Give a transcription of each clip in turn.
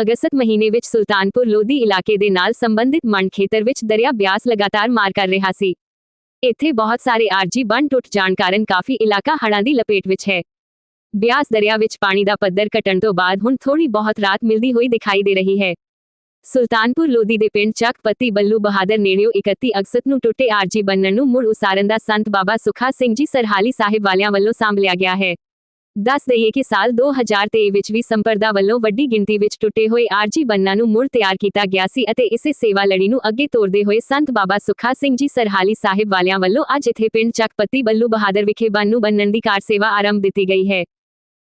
ਅਗਸਤ ਮਹੀਨੇ ਵਿੱਚ ਸੁਲਤਾਨਪੁਰ ਲੋਧੀ ਇਲਾਕੇ ਦੇ ਨਾਲ ਸੰਬੰਧਿਤ ਮੰਡ ਖੇਤਰ ਵਿੱਚ ਦਰਿਆ ਬਿਆਸ ਲਗਾਤਾਰ ਮਾਰ ਕਰ ਰਿਹਾ ਸੀ। ਇੱਥੇ ਬਹੁਤ ਸਾਰੇ ਆਰਜੀ ਬੰਨ ਟੁੱਟ ਜਾਣ ਕਾਰਨ ਕਾਫੀ ਇਲਾਕਾ ਹੜ੍ਹਾਂ ਦੀ ਲਪੇਟ ਵਿੱਚ ਹੈ। ਬਿਆਸ ਦਰਿਆ ਵਿੱਚ ਪਾਣੀ ਦਾ ਪੱਧਰ ਘਟਣ ਤੋਂ ਬਾਅਦ ਹੁਣ ਥੋੜੀ ਬਹੁਤ ਰਾਤ ਮਿਲਦੀ ਹੋਈ ਦਿਖਾਈ ਦੇ ਰਹੀ ਹੈ। ਸੁਲਤਾਨਪੁਰ ਲੋਧੀ ਦੇ ਪਿੰਡ ਚੱਕਪਤੀ ਬੱਲੂ ਬਹਾਦਰ ਨੇੜਿਓ 31 ਅਗਸਤ ਨੂੰ ਟੁੱਟੇ ਆਰਜੀ ਬੰਨਣ ਨੂੰ ਮੁੜ ਉਸਾਰਨ ਦਾ ਸੰਤ ਬਾਬਾ ਸੁਖਾ ਸਿੰਘ ਜੀ ਸਰਹਾਲੀ ਸਾਹਿਬ ਵਾਲਿਆਂ ਵੱਲੋਂ ਸਾਂਭਲਿਆ ਗਿਆ ਹੈ। ਦੱਸ ਦਈਏ ਕਿ ਸਾਲ 2023 ਵਿੱਚ ਵੀ ਸੰਪਰਦਾ ਵੱਲੋਂ ਵੱਡੀ ਗਿਣਤੀ ਵਿੱਚ ਟੁੱਟੇ ਹੋਏ ਆਰਜੀ ਬੰਨਾਂ ਨੂੰ ਮੁੜ ਤਿਆਰ ਕੀਤਾ ਗਿਆ ਸੀ ਅਤੇ ਇਸੇ ਸੇਵਾ ਲੜੀ ਨੂੰ ਅੱਗੇ ਤੋਰਦੇ ਹੋਏ ਸੰਤ ਬਾਬਾ ਸੁਖਾ ਸਿੰਘ ਜੀ ਸਰਹਾਲੀ ਸਾਹਿਬ ਵਾਲਿਆਂ ਵੱਲੋਂ ਅੱਜ ਇੱਥੇ ਪਿੰਡ ਚੱਕਪਤੀ ਬੱਲੂ ਬਹਾਦਰ ਵਿਖੇ ਬੰਨ ਨੂੰ ਬੰਨਣ ਦੀ ਕਾਰ ਸੇਵਾ ਆਰੰਭ ਦਿੱਤੀ ਗਈ ਹੈ।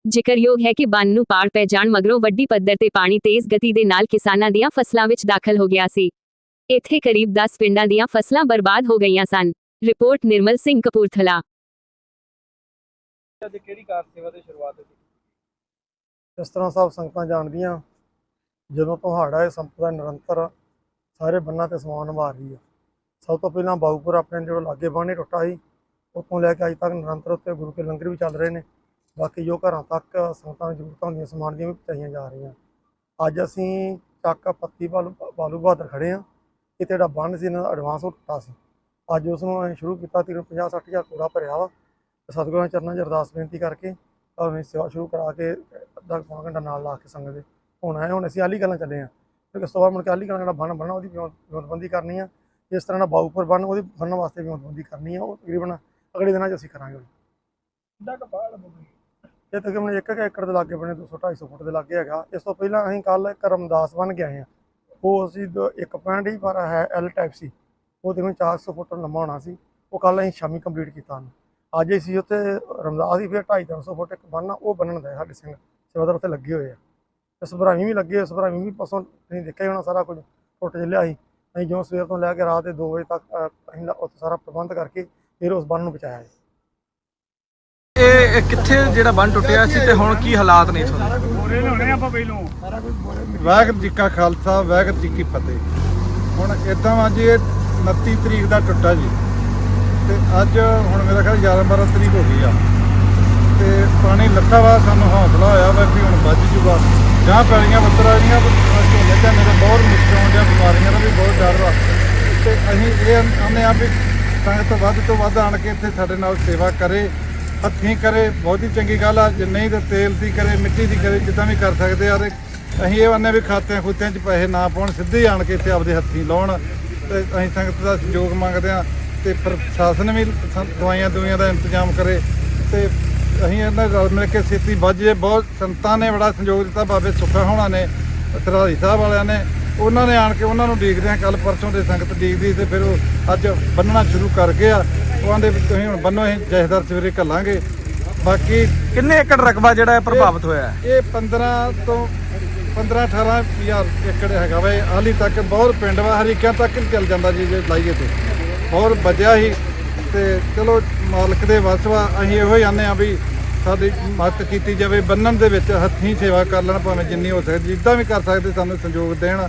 ਜ਼ਿਕਰਯੋਗ ਹੈ ਕਿ ਬੰਨ ਨੂੰ ਪਾੜ ਪੈ ਜਾਣ ਮਗਰੋਂ ਵੱਡੀ ਪੱਧਰ ਤੇ ਪਾਣੀ ਤੇਜ਼ ਗਤੀ ਦੇ ਨਾਲ ਕਿਸਾਨਾਂ ਦੀਆਂ ਫਸਲਾਂ ਵਿੱਚ ਦਾਖਲ ਹੋ ਗਿਆ ਸੀ। ਇੱਥੇ ਕਰੀਬ 10 ਪਿੰਡਾਂ ਦੀਆਂ ਫਸਲਾਂ ਬਰਬਾਦ ਹੋ ਗਈਆਂ ਸਨ। ਰਿਪੋਰਟ ਨਿਰਮਲ ਸਿੰਘ ਕਪੂਰਥਲਾ ਅੱਜ ਕਿਹੜੀ ਕਾਰ ਸੇਵਾ ਦੀ ਸ਼ੁਰੂਆਤ ਹੋਈ? ਇਸ ਤਰ੍ਹਾਂ ਸਭ ਸੰਗਤਾਂ ਜਾਣਦੀਆਂ, ਜਦੋਂ ਤੋਂ ਹੜ੍ਹ ਆਏ ਸੰਪਦਾ ਨਿਰੰਤਰ ਸਾਰੇ ਬੰਨਾਂ ਤੇ ਸਮਾਨ ਨਿਭਾ ਰਹੀ ਆ। ਸਭ ਤੋਂ ਪਹਿਲਾਂ ਬਾਊਪੁਰ ਆਪਣੇ ਜਿਹੜਾ ਲਾਗੇ ਬਾਣੇ ਟੁੱਟਾ ਸੀ, ਉੱਥੋਂ ਲੈ ਕੇ ਅੱਜ ਤੱਕ ਨਿਰੰਤਰ ਉੱਤੇ ਗੁਰੂ ਕੇ ਲੰਗਰ ਵੀ ਚੱਲ ਰਹੇ ਨੇ। ਬਾਕੀ ਜੋ ਘਰਾਂ ਤੱਕ ਸੰਗਤਾਂ ਨੂੰ ਜ਼ਰੂਰਤਾਂ ਹੁੰਦੀਆਂ, ਸਮਾਨ ਦੀਆਂ ਵੀ ਪਹੁੰਚਾਈਆਂ ਜਾ ਰਹੀਆਂ। ਅੱਜ ਅਸੀਂ ਚੱਕ ਪੱਤੀ ਬਾਲੂ ਬਾਲੂ ਬਹਾਦਰ ਖੜੇ ਆ ਇਹ ਜਿਹੜਾ ਬੰਨ ਸੀ, ਇਹਨਾਂ ਦਾ ਐਡਵਾਂਸ ਉਹ ਟੁੱਟਾ ਸੀ। ਅੱਜ ਉਸ ਨੂੰ ਅਸੀਂ ਸ਼ੁਰੂ ਕੀਤਾ, ਤਕਰੀਬਨ 50 60 ਹਜ਼ਾਰ ਕੂੜਾ ਭਰਿਆ ਵਾ। ਸਤਿਗੁਰਾਂ ਚਰਨਾਂ 'ਚ ਅਰਦਾਸ ਬੇਨਤੀ ਕਰਕੇ ਅਸੀਂ ਸੇਵਾ ਸ਼ੁਰੂ ਕਰਾ ਕੇ ਅੱਧਾ ਪੌਣਾ ਘੰਟਾ ਨਾਲ ਲਾ ਕੇ ਸੰਗਤ ਦੇ। ਹੁਣ ਆਏ ਹੁਣ ਅਸੀਂ ਆਲੀ ਗੱਲਾਂ ਚੱਲੇ ਆ। ਕਿਉਂਕਿ ਬਾਅਦ ਮੁੜ ਕੇ ਆਲੀ ਗੱਲਾਂ ਜਿਹੜਾ ਬੰਨ ਬਣਨਾ ਉਹਦੀ ਵਿਉਂਤਬੰਦੀ ਕਰਨੀ ਆ। ਇਸ ਤਰ੍ਹਾਂ ਦਾ ਬਾਊਪਰ ਬੰਨ ਉਹਦੀ ਬੰਨਣ ਵਾਸਤੇ ਵਿਉਂਤਬੰਦੀ ਕਰਨੀ ਆ। ਉਹ ਤਕਰੀਬਨ ਅਗਲੇ ਦਿਨਾਂ 'ਚ ਅਸੀਂ ਕਰਾਂਗੇ। ਕਿੰਨਾ ਕੁ ਬਾੜ ਹੋਈ ਇਹ ਤਕਰੀਬਨ ਇੱਕ ਇੱਕ ਏਕੜ ਦੇ ਲਾਗੇ ਬਣੇ 200 250 ਫੁੱਟ ਦੇ ਲਾਗੇ ਹੈਗਾ। ਇਸ ਤੋਂ ਪਹਿਲਾਂ ਅਸੀਂ ਕੱਲ ਇੱਕ ਰਮਦਾਸ ਬਣ ਕੇ ਆਏ ਆ। ਉਹ ਅਸੀਂ ਇੱਕ ਪੁਆਇੰਟ ਹੀ ਪਰ ਹੈ ਐਲ ਟਾਈਪ ਸੀ। ਉਹ ਤਕਰੀਬਨ 400 ਫੁੱਟ ਲੰਮਾ ਹੋਣਾ ਸੀ। ਉਹ ਕੱਲ ਅਸੀਂ ਸ਼ਾਮੀ ਕੰਪਲੀਟ ਕੀਤਾ ਉਹਨੂੰ। ਅੱਜ ਅਸੀਂ ਉੱਥੇ ਰਮਦਾਸ ਹੀ ਫਿਰ 250 300 ਫੁੱਟ ਇੱਕ ਬੰਨ ਉਹ ਬੰਨਣ ਦਾ ਸਾਡੇ ਸਿੰਘ ਸੇਵਾਦਾਰ ਉੱਥੇ ਲੱਗੇ ਹੋਏ ਆ। ਤੇ ਸਭਰਾਵੀ ਵੀ ਲੱਗੇ ਹੋਏ ਸਭਰਾਵੀ ਵੀ ਪਸੋਂ ਤੁਸੀਂ ਦੇਖਿਆ ਹੀ ਹੋਣਾ ਸਾਰਾ ਕੁਝ ਟੁੱਟ ਚੱਲਿਆ ਸੀ। ਅਸੀਂ ਜਿਉਂ ਸਵੇਰ ਤੋਂ ਲੈ ਕੇ ਰਾਤ ਦੇ 2 ਵਜੇ ਤੱਕ ਅਸੀਂ ਉੱਥੇ ਸਾਰਾ ਪ੍ਰਬੰਧ ਕਰਕੇ ਫਿਰ ਉਸ ਬੰਨ ਨੂੰ ਬਚਾਇਆ ਜੀ। ਇਹ ਇਹ ਕਿੱਥੇ ਜਿਹੜਾ ਬੰਨ ਟੁੱਟਿਆ ਸੀ ਤੇ ਹੁਣ ਕੀ ਹਾਲਾਤ ਨੇ ਇਥੋਂ ਵਾਹਿਗੁਰੂ ਜੀ ਕਾ ਖਾਲਸਾ ਵਾਹਿਗੁਰੂ ਜੀ ਕੀ ਫਤਿਹ। ਹੁਣ ਇਦਾਂ ਵਾ ਜੀ ਇਹ 29 ਤਰੀਕ ਦਾ ਟੁੱਟਾ ਜੀ। ਤੇ ਅੱਜ ਹੁਣ ਮੇਰਾ ਖਿਆਲ 11 12 ਤਰੀਕ ਹੋ ਗਈ ਆ। ਤੇ ਪਾਣੀ ਲੱਥਾ ਵਾ, ਸਾਨੂੰ ਹੌਸਲਾ ਹੋਇਆ ਵਾ ਵੀ ਹੁਣ ਵੱਜ ਜੂਗਾ। ਜਾਂ ਪੈਲੀਆਂ ਬੱਤਰ ਆ ਰਹੀਆਂ ਝੋਨੇ ਝਾਨੇ ਦਾ ਬਹੁਤ ਮੁਸ਼ਕਲ ਆਉਂਦੀਆਂ ਬਿਮਾਰੀਆਂ ਦਾ ਵੀ ਬਹੁਤ ਡਰ ਵਾ। ਤੇ ਅਸੀਂ ਇਹ ਆਨੇ ਆ ਵੀ ਸੰਗਤ ਵੱਧ ਤੋਂ ਵੱਧ ਆਣ ਕੇ ਇੱਥੇ ਸਾਡੇ ਨਾਲ ਸੇਵਾ ਕਰੇ, ਹੱਥੀਂ ਕਰੇ, ਬਹੁਤ ਹੀ ਚੰਗੀ ਗੱਲ ਆ, ਜੇ ਨਹੀਂ ਤਾਂ ਤੇਲ ਦੀ ਕਰੇ, ਮਿੱਟੀ ਦੀ ਕਰੇ, ਜਿੱਦਾਂ ਵੀ ਕਰ ਸਕਦੇ ਆ। ਤੇ ਅਸੀਂ ਇਹ ਆਨੇ ਵੀ ਖਾਤਿਆਂ ਖੁੱਤਿਆਂ 'ਚ ਪੈਸੇ ਨਾ ਪਾਉਣ, ਸਿੱਧੇ ਹੀ ਆਣ ਕੇ ਇੱਥੇ ਆਪਦੇ ਹੱਥੀਂ ਲਾਉਣ। ਤੇ ਅਸੀਂ ਸੰਗਤ ਦਾ ਸਹਿਯੋਗ ਮੰਗਦੇ ਆ। ਤੇ ਪ੍ਰਸ਼ਾਸਨ ਵੀ ਸ- ਦਵਾਈਆਂ ਦੁਈਆਂ ਦਾ ਇੰਤਜ਼ਾਮ ਕਰੇ ਤੇ ਅਸੀਂ ਇਹਨਾਂ ਨਾਲ ਮਿਲ ਕੇ ਛੇਤੀ ਵੱਜ। ਜੇ ਬਹੁਤ ਸੰਤਾਂ ਨੇ ਬੜਾ ਸਹਿਯੋਗ ਦਿੱਤਾ ਬਾਬੇ ਸੁੱਖਾ ਹੋਣਾ ਨੇ ਸਰਹਾਲੀ ਸਾਹਿਬ ਵਾਲਿਆਂ ਨੇ। ਉਹਨਾਂ ਨੇ ਆਣ ਕੇ ਉਹਨਾਂ ਨੂੰ ਡੀਕਦੇ ਆ ਕੱਲ ਪਰਸੋਂ ਦੇ ਸੰਗਤ ਡੀਕਦੀ ਤੇ ਫਿਰ ਉਹ ਅੱਜ ਬੰਨਣਾ ਸ਼ੁਰੂ ਕਰ ਗਏ ਆ। ਉਹ ਆਂਦੇ ਵੀ ਤੁਸੀਂ ਹੁਣ ਬੰਨੋ ਅਸੀਂ ਜਥੇਦਾਰ ਸਵੇਰੇ ਘੱਲਾਂਗੇ। ਬਾਕੀ ਕਿੰਨੇ ਏਕੜ ਰਕਬਾ ਜਿਹੜਾ ਹੈ ਪ੍ਰਭਾਵਿਤ ਹੋਇਆ? ਹੈ ਇਹ 15 ਤੋਂ 15 18 ਹਜ਼ਾਰ ਏਕੜ ਹੈਗਾ ਵਾ। ਇਹ ਹਾਲੀ ਤੱਕ ਬਹੁਤ ਪਿੰਡ ਵਾ ਹਰੀਕਿਆਂ ਤੱਕ ਵੀ ਚੱਲ ਜਾਂਦਾ ਜੀ ਜੇ ਲਾਈਏ ਤੇ। ਹੋਰ ਬਚਿਆ ਹੀ ਤੇ ਚਲੋ ਮਾਲਕ ਦੇ ਵੱਸ ਵਾ ਅਸੀਂ ਇਹੋ ਹੀ ਆਨੇ ਆ ਵੀ ਸਾਡੀ ਮਦਦ ਕੀਤੀ ਜਾਵੇ ਬੰਨਣ ਦੇ ਵਿੱਚ ਹੱਥੀਂ ਸੇਵਾ ਕਰ ਲੈਣ ਭਾਵੇਂ ਜਿੰਨੀ ਹੋ ਸਕਦੀ ਜਿੱਦਾਂ ਵੀ ਕਰ ਸਕਦੇ ਸਾਨੂੰ ਸੰਯੋਗ ਦੇਣ।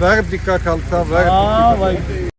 ਵਾਹਿਗੁਰੂ ਜੀ ਕਾ ਖਾਲਸਾ ਵਾਹਿਗੁਰੂ ਜੀ ਕੀ ਫਤਿਹ।